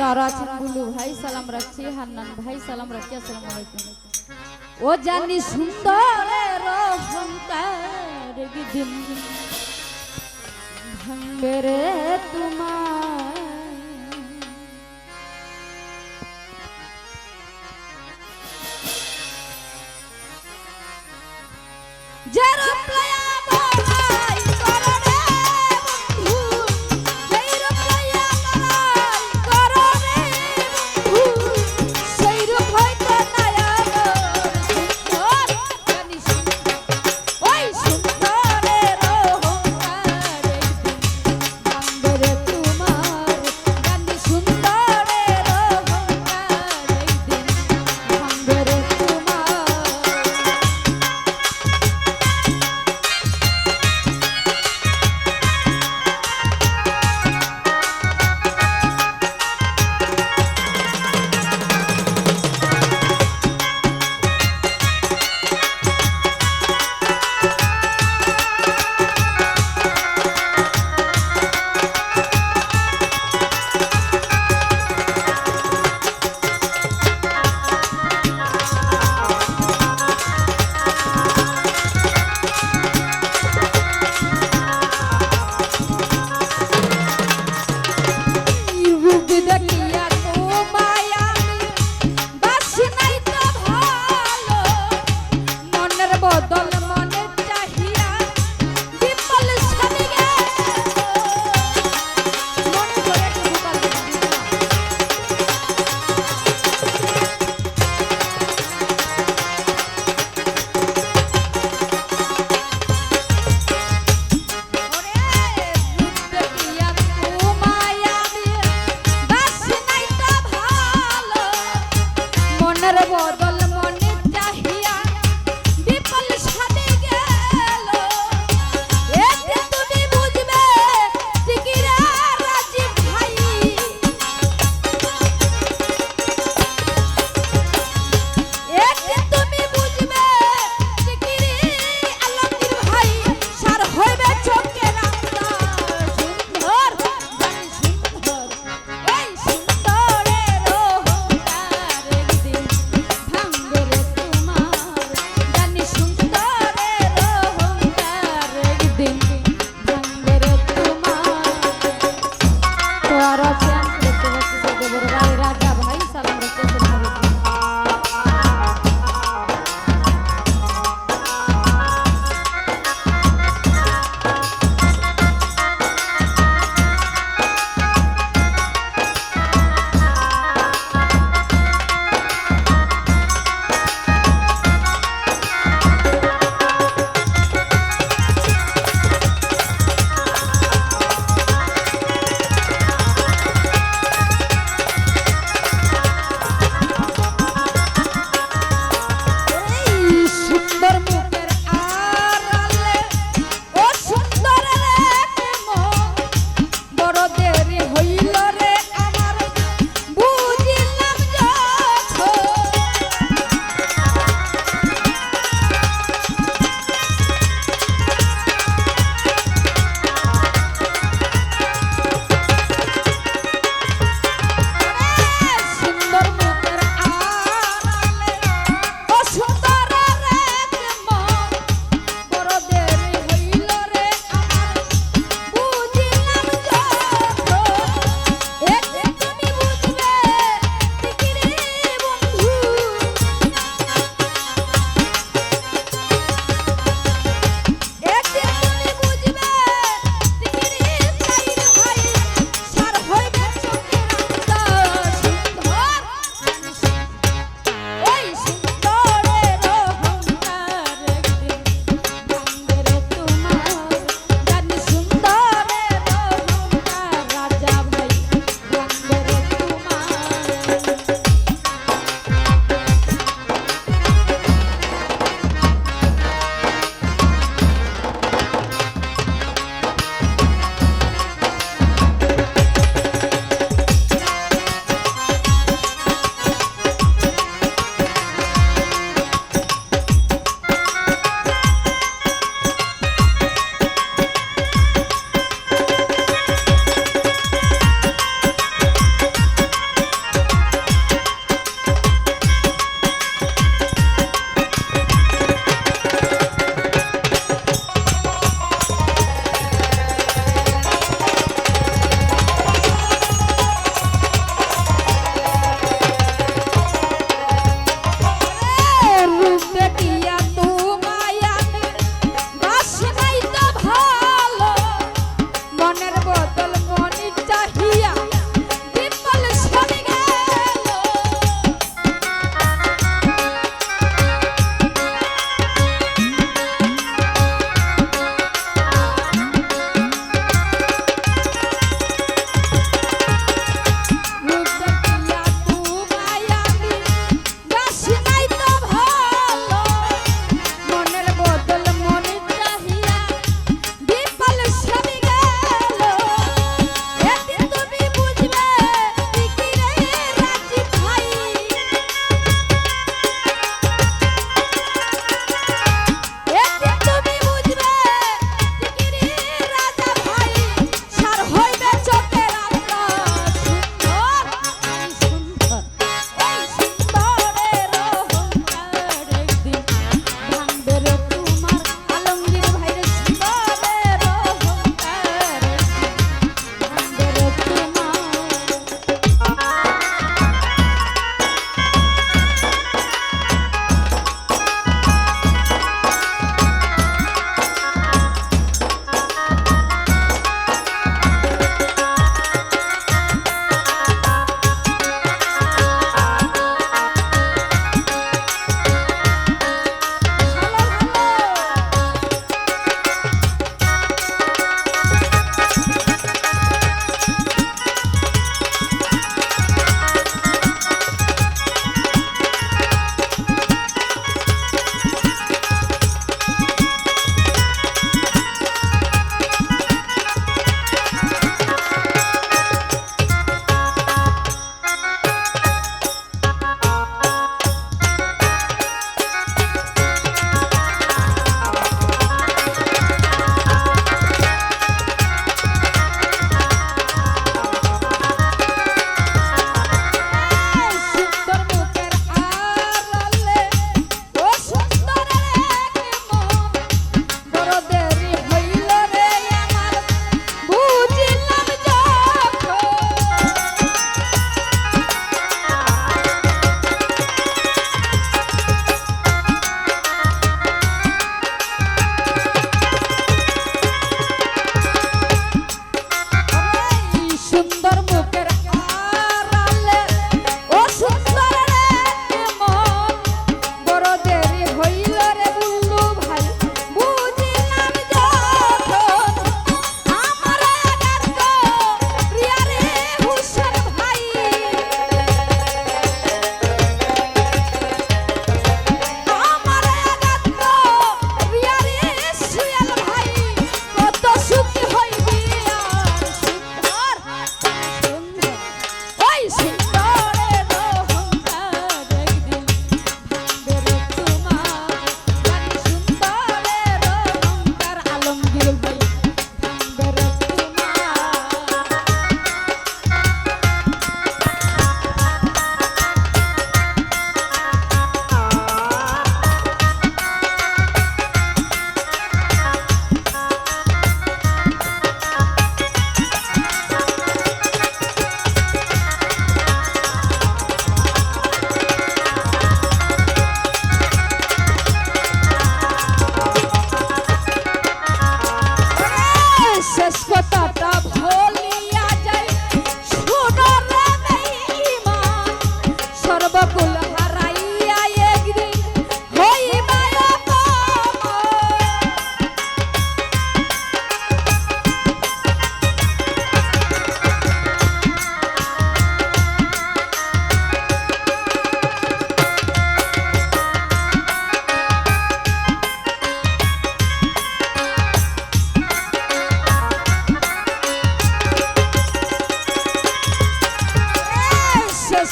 তারা আছেন বুলু ভাই, সালাম রাখছি। হান্নান ভাই, সালাম রাখছি, আসসালামু আলাইকুম। ও জানি সুন্দরের অহংকার দিন ভাঙবে রে তোমার যে রূপ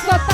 Let's.